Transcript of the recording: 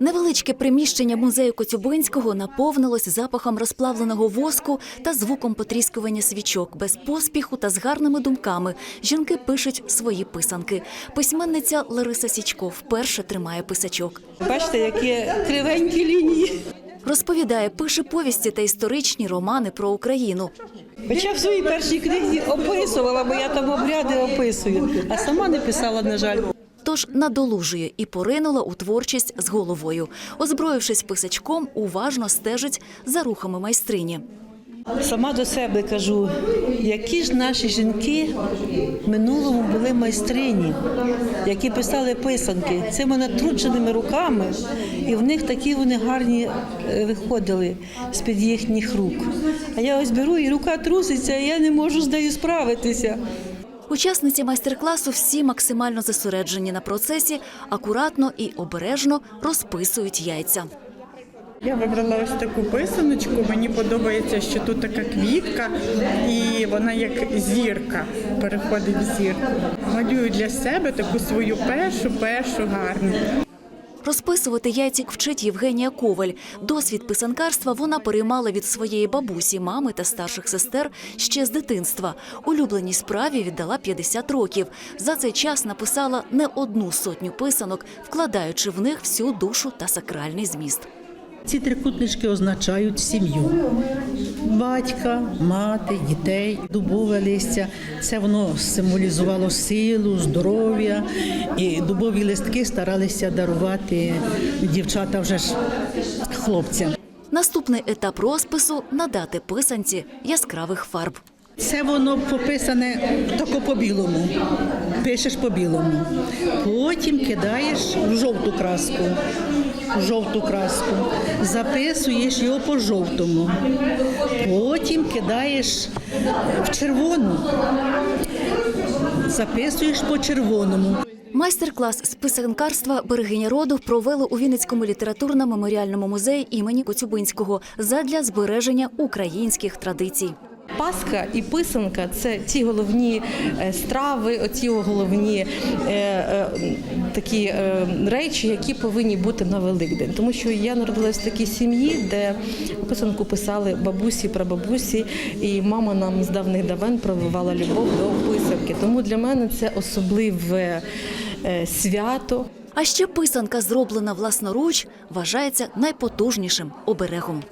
Невеличке приміщення музею Коцюбинського наповнилось запахом розплавленого воску та звуком потріскування свічок. Без поспіху та з гарними думками жінки пишуть свої писанки. Письменниця Лариса Січко вперше тримає писачок. Бачите, які кривенькі лінії. Розповідає, пише повісті та історичні романи про Україну. Хоча в своїй першій книзі описувала, бо я там обряди описую, а сама не писала, на жаль. Тож надолужує і поринула у творчість з головою. Озброївшись писачком, уважно стежить за рухами майстрині. Сама до себе кажу, які ж наші жінки в минулому були майстрині, які писали писанки цими натрученими руками, і в них такі вони гарні е, виходили з-під їхніх рук. А я ось беру і рука труситься, і я не можу з нею справитися. Учасниці майстер-класу всі максимально зосереджені на процесі, акуратно і обережно розписують яйця. Я вибрала ось таку писаночку. Мені подобається, що тут така квітка, і вона як зірка переходить в зірку. Малюю для себе таку свою першу, першу гарну. Розписувати яйці вчить Євгенія Коваль. Досвід писанкарства вона переймала від своєї бабусі, мами та старших сестер ще з дитинства. Улюбленій справі віддала 50 років. За цей час написала не одну сотню писанок, вкладаючи в них всю душу та сакральний зміст. Ці трикутнички означають сім'ю. Батька, мати, дітей, дубове листя. Це воно символізувало силу, здоров'я. І дубові листки старалися дарувати дівчата вже ж хлопцям. Наступний етап розпису надати писанці яскравих фарб. Це воно пописане тако по білому. Пишеш по білому. Потім кидаєш в жовту краску. В жовту краску. Записуєш його по жовтому. Потім кидаєш в червону. Записуєш по червоному. Майстер-клас з писанкарства берегиня роду провели у Вінницькому літературно-меморіальному музеї імені Коцюбинського задля збереження українських традицій. Пасха і писанка це ті головні е, страви, оті головні е, е, такі речі, які повинні бути на Великдень. Тому що я народилась в такій сім'ї, де писанку писали бабусі, прабабусі, і мама нам з давних давен прививала любов до писанки. Тому для мене це особливе свято. А ще писанка, зроблена власноруч, вважається найпотужнішим оберегом.